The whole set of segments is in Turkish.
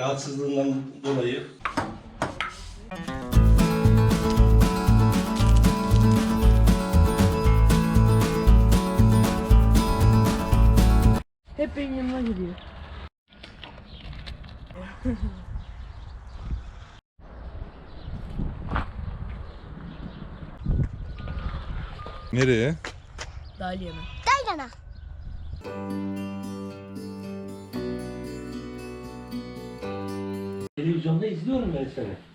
rahatsızlığından dolayı Hep benim yanıma geliyor. Nereye? Dahiliye mi? Televizyonda izliyorum ben seni.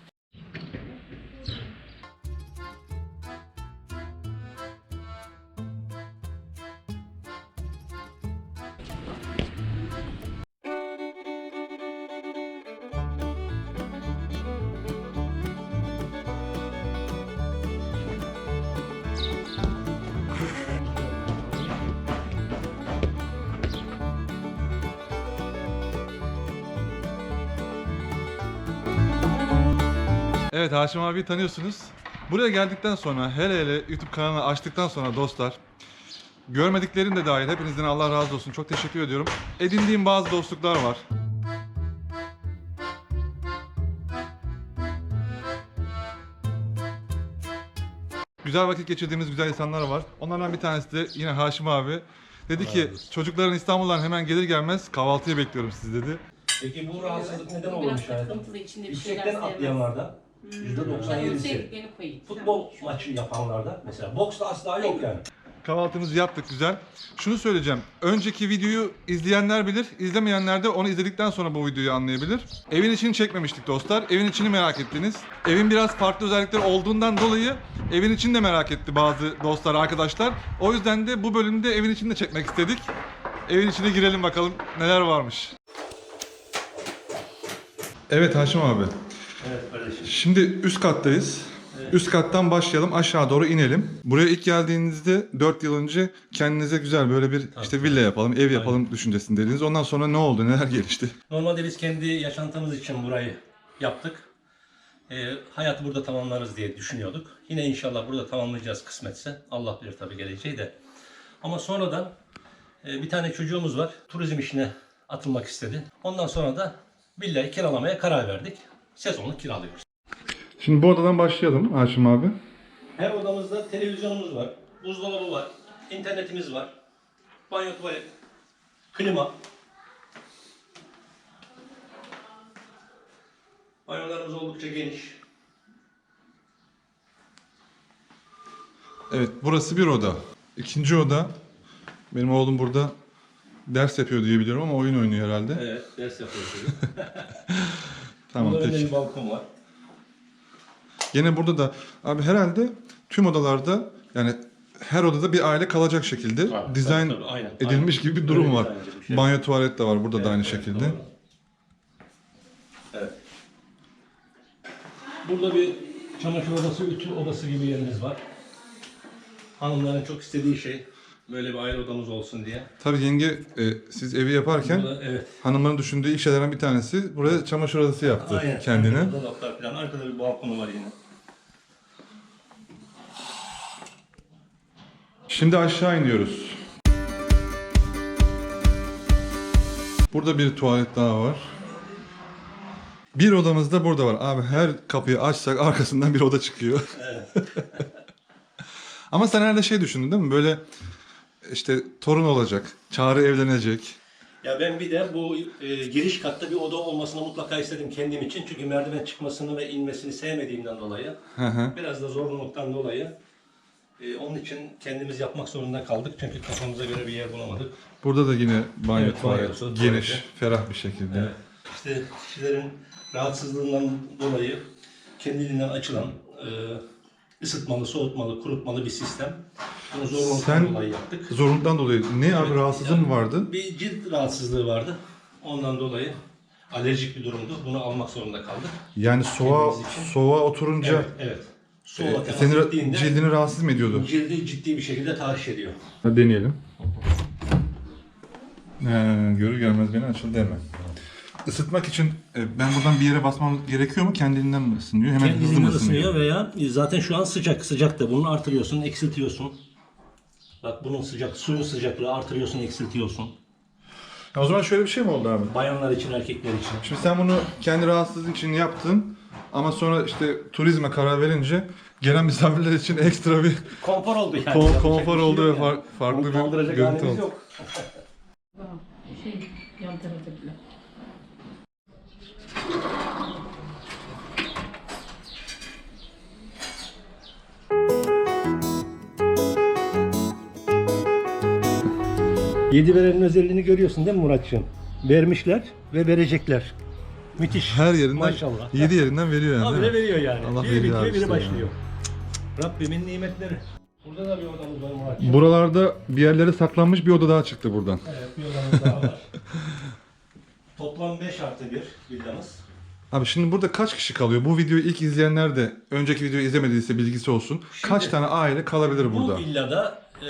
Evet Haşim abi tanıyorsunuz. Buraya geldikten sonra hele hele YouTube kanalını açtıktan sonra dostlar görmediklerim de dahil hepinizden Allah razı olsun. Çok teşekkür ediyorum. Edindiğim bazı dostluklar var. Güzel vakit geçirdiğimiz güzel insanlar var. Onlardan bir tanesi de yine Haşim abi. Dedi ki çocukların İstanbul'dan hemen gelir gelmez kahvaltıya bekliyorum sizi dedi. Peki bu rahatsızlık neden olmuş hayatım? içinde bir şeyler Yüksekten sevmez. atlayanlarda %97'si. Sevdiklerini koyayım. Futbol maçı yapanlarda mesela boksta asla yok yani. Kahvaltımızı yaptık güzel. Şunu söyleyeceğim. Önceki videoyu izleyenler bilir, izlemeyenler de onu izledikten sonra bu videoyu anlayabilir. Evin içini çekmemiştik dostlar. Evin içini merak ettiniz. Evin biraz farklı özellikleri olduğundan dolayı evin içini de merak etti bazı dostlar, arkadaşlar. O yüzden de bu bölümde evin içini de çekmek istedik. Evin içine girelim bakalım neler varmış. Evet Haşim abi. Evet kardeşim. Şimdi üst kattayız. Üst kattan başlayalım aşağı doğru inelim. Buraya ilk geldiğinizde 4 yıl önce kendinize güzel böyle bir işte villa yapalım, ev yapalım düşüncesindeydiniz. Ondan sonra ne oldu, neler gelişti? Normalde biz kendi yaşantımız için burayı yaptık. Ee, hayatı burada tamamlarız diye düşünüyorduk. Yine inşallah burada tamamlayacağız kısmetse. Allah bilir tabii geleceği de. Ama sonradan e, bir tane çocuğumuz var. Turizm işine atılmak istedi. Ondan sonra da villayı kiralamaya karar verdik. Sezonluk kiralıyoruz. Şimdi bu odadan başlayalım Haşim abi. Her odamızda televizyonumuz var, buzdolabı var, internetimiz var, banyo tuvalet, klima. Banyolarımız oldukça geniş. Evet burası bir oda. İkinci oda. Benim oğlum burada ders yapıyor diye biliyorum ama oyun oynuyor herhalde. Evet, ders yapıyoruz. Tamam önde peki. bir balkon var. Yine burada da abi herhalde tüm odalarda yani her odada bir aile kalacak şekilde Tabii, dizayn tabii, tabii, aynen, edilmiş aynen. gibi bir durum Öyle var. edilmiş, evet. Banyo tuvalet de var burada da aynı Evet, şekilde. doğru. Evet. Burada bir çamaşır odası, ütü odası gibi yerimiz var. Hanımların çok istediği şey böyle bir ayrı odamız olsun diye. Tabii yenge e, siz evi yaparken Burada, evet. hanımların düşündüğü ilk şeylerden bir tanesi buraya çamaşır odası yaptı Aynen. kendine. Dolaplar falan. Arkada bir balkonu var yine. Şimdi aşağı iniyoruz. Burada bir tuvalet daha var. Bir odamız da burada var. Abi her kapıyı açsak arkasından bir oda çıkıyor. Ama sen herhalde şey düşündün değil mi? Böyle işte torun olacak, Çağrı evlenecek. Ya ben bir de bu e, giriş katta bir oda olmasını mutlaka istedim kendim için. Çünkü merdiven çıkmasını ve inmesini sevmediğimden dolayı. Hı hı. Biraz da zorunluluktan dolayı. e, onun için kendimiz yapmak zorunda kaldık. Çünkü kafamıza göre bir yer bulamadık. Burada da yine banyo Evet, tuvalet, banyosu, geniş, tuvaleti. ferah bir şekilde. Evet. İşte kişilerin rahatsızlığından dolayı kendiliğinden açılan e, ısıtmalı, soğutmalı, kurutmalı bir sistem. Bunu zorunluluktan Sen- dolayı yaptık. Zorunluktan dolayı ne abi rahatsızlığın mı vardı? Bir cilt rahatsızlığı vardı. Ondan dolayı alerjik bir durumdu. Bunu almak zorunda kaldık. Yani soğuğa, Kendimiz için. soğuğa oturunca Evet, evet. e, Soğuğa temas senin ettiğinde cildini rahatsız mı ediyordu? cildi ciddi bir şekilde tahriş ediyor. Hadi deneyelim. He, görür görmez beni açıldı hemen. Isıtmak için e, ben buradan bir yere basmam gerekiyor mu? Kendiliğinden mi ısınıyor? Hemen hızlı mı Kendiliğinden ısınıyor? ısınıyor veya zaten şu an sıcak. Sıcak da bunu artırıyorsun, eksiltiyorsun. Bak bunun sıcak, suyun sıcaklığı artırıyorsun, eksiltiyorsun. O zaman şöyle bir şey mi oldu abi? Bayanlar için, erkekler için. Şimdi sen bunu kendi rahatsızlık için yaptın ama sonra işte turizme karar verince gelen misafirler için ekstra bir Konfor oldu yani. kon- Yapacak konfor şey oldu ve yok yani. far- farklı bir kaldıracak görüntü halimiz oldu. yok. Şey yan tarafta bile. Yedi verenin özelliğini görüyorsun değil mi Muratçığım? Vermişler ve verecekler. Müthiş. Her yerinden, Maşallah. 7 yerinden veriyor yani Habire değil mi? veriyor yani. Allah biri veriyor bitiyor, abi biri işte başlıyor. Rabbimin nimetleri. Burada da bir odamız var Muratçığım. Buralarda bir yerlere saklanmış bir oda daha çıktı buradan. Evet, bir odamız daha var. Toplam 5 artı 1 villamız. Abi şimdi burada kaç kişi kalıyor? Bu videoyu ilk izleyenler de önceki videoyu izlemediyse bilgisi olsun. kaç Şimdi- tane aile kalabilir Bu burada? villada e,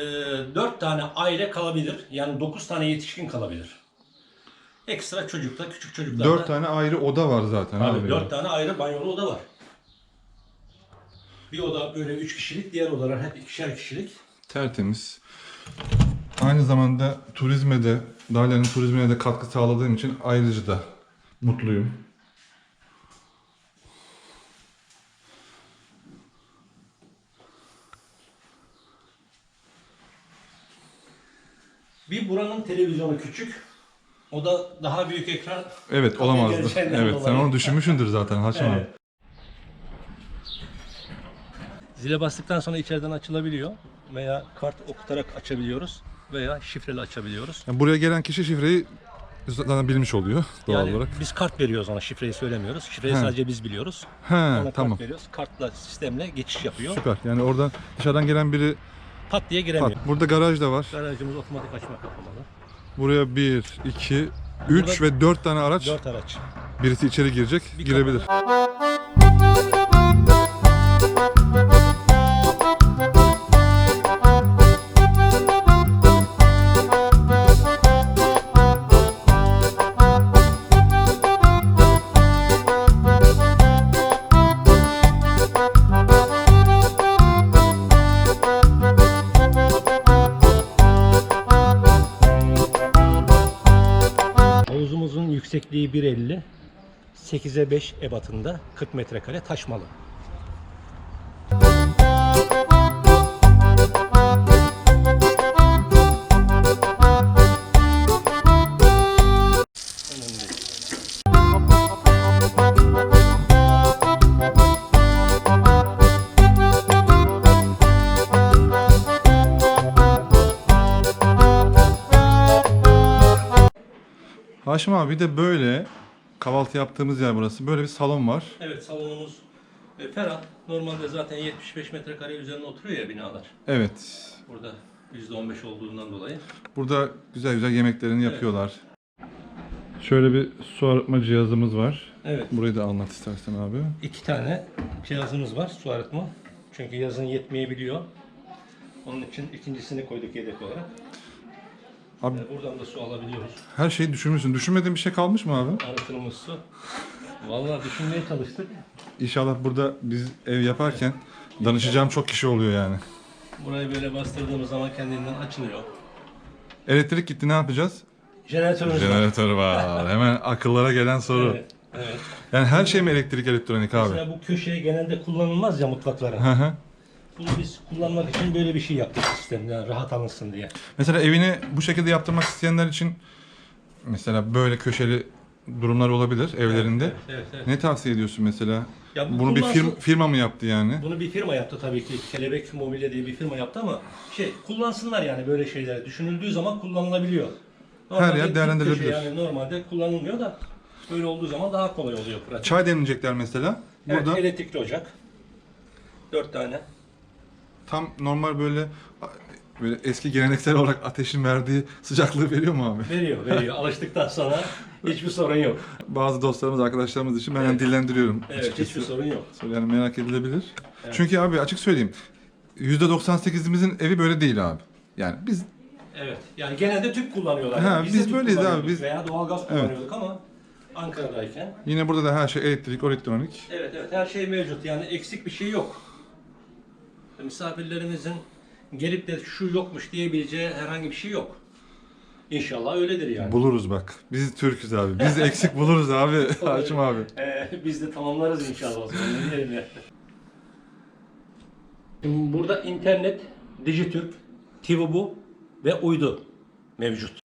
4 tane aile kalabilir. Yani 9 tane yetişkin kalabilir. Ekstra çocuklar, küçük çocuklar 4 da- tane ayrı oda var zaten Abi abi. 4 tane ayrı banyolu oda var. Bir oda böyle 3 kişilik, diğer odalar hep ikişer kişilik. Tertemiz. Aynı zamanda turizme de, Dalyan'ın turizmine de katkı sağladığım için ayrıca da mutluyum. Bir buranın televizyonu küçük. O da daha büyük ekran. Evet olamazdı. Evet sen dolayı. onu düşünmüşsündür zaten Haşim abi. Evet. Zile bastıktan sonra içeriden açılabiliyor. Veya kart okutarak açabiliyoruz. Veya şifreli açabiliyoruz. Yani buraya gelen kişi şifreyi zaten bilmiş oluyor doğal yani olarak. biz kart veriyoruz ona şifreyi söylemiyoruz. Şifreyi He. sadece biz biliyoruz. He Ona tamam. kart veriyoruz. Kartla sistemle geçiş yapıyor. Süper. Yani oradan dışarıdan gelen biri Pat diye giremiyor. Bak, burada garaj da var. Garajımız otomatik açma kapamalı. Buraya 1, 2, 3 ve 4 tane araç. 4 araç. Birisi içeri girecek, Bir girebilir. Havuzumuzun yüksekliği 1.50. 8'e 5 ebatında 40 metrekare taşmalı. Haşim abi bir de böyle kahvaltı yaptığımız yer burası. Böyle bir salon var. Evet salonumuz e, ferah. Normalde zaten 75 metrekare üzerine oturuyor ya binalar. Evet. Burada %15 olduğundan dolayı. Burada güzel güzel yemeklerini yapıyorlar. Şöyle bir su arıtma cihazımız var. Evet. Burayı da anlat istersen abi. İki tane cihazımız var su arıtma. Çünkü yazın yetmeyebiliyor. Onun için ikincisini koyduk yedek olarak. Abi E, Buradan da su alabiliyoruz. her şeyi düşünmüşsün. Düşünmediğin bir şey kalmış mı abi? Arıtılmış su. Vallahi düşünmeye çalıştık. İnşallah burada biz ev yaparken danışacağım çok kişi oluyor yani. Burayı böyle bastırdığımız zaman kendinden açılıyor. Elektrik gitti ne yapacağız? Jeneratörümüz var. Jeneratör var. Hemen akıllara gelen soru. Evet, evet. Yani her şey mi elektrik elektronik abi? Mesela bu köşeye genelde kullanılmaz ya mutfakların. Hı hı. Bunu biz kullanmak için böyle bir şey yaptık sistemde yani rahat alınsın diye. Mesela evini bu şekilde yaptırmak isteyenler için mesela böyle köşeli durumlar olabilir evlerinde. Evet, evet, evet. Ne tavsiye ediyorsun mesela? Ya bu Bunu bir kullansın- firm- firma mı yaptı yani? Bunu bir firma yaptı tabii ki. Kelebek Mobilya diye bir firma yaptı ama şey kullansınlar yani böyle şeyler. Düşünüldüğü zaman kullanılabiliyor. Her yer değerlendirilebilir. köşe Yani normalde kullanılmıyor da böyle olduğu zaman daha kolay oluyor pratik. Çay demleyecekler mesela. Evet, Burada elektrikli ocak. Dört tane. Tam normal böyle böyle eski geleneksel olarak ateşin verdiği sıcaklığı veriyor mu abi? Veriyor, veriyor. Alıştıktan sonra hiçbir sorun yok. Bazı dostlarımız, arkadaşlarımız için ben yani dillendiriyorum. Evet, açıkçası. hiçbir sorun yok. Yani merak edilebilir. Çünkü abi açık söyleyeyim. %98'imizin evi böyle değil abi. Yani biz Evet. Yani genelde tüp kullanıyorlar. Ha, Yani biz de tüp böyleyiz abi, biz- Veya doğalgaz kullanıyorduk ama Ankara'dayken. yine burada da her şey elektrik, elektronik. Evet evet her şey mevcut. Yani eksik bir şey yok. Misafirlerimizin gelip de şu yokmuş diyebileceği herhangi bir şey yok. İnşallah öyledir yani. Buluruz bak. Biz Türk'üz abi. Biz eksik buluruz abi. Haşim abi. Ee, biz de tamamlarız inşallah o zaman. Ne diyelim ya. Şimdi burada internet, Dijitürk, TVBu ve uydu mevcut.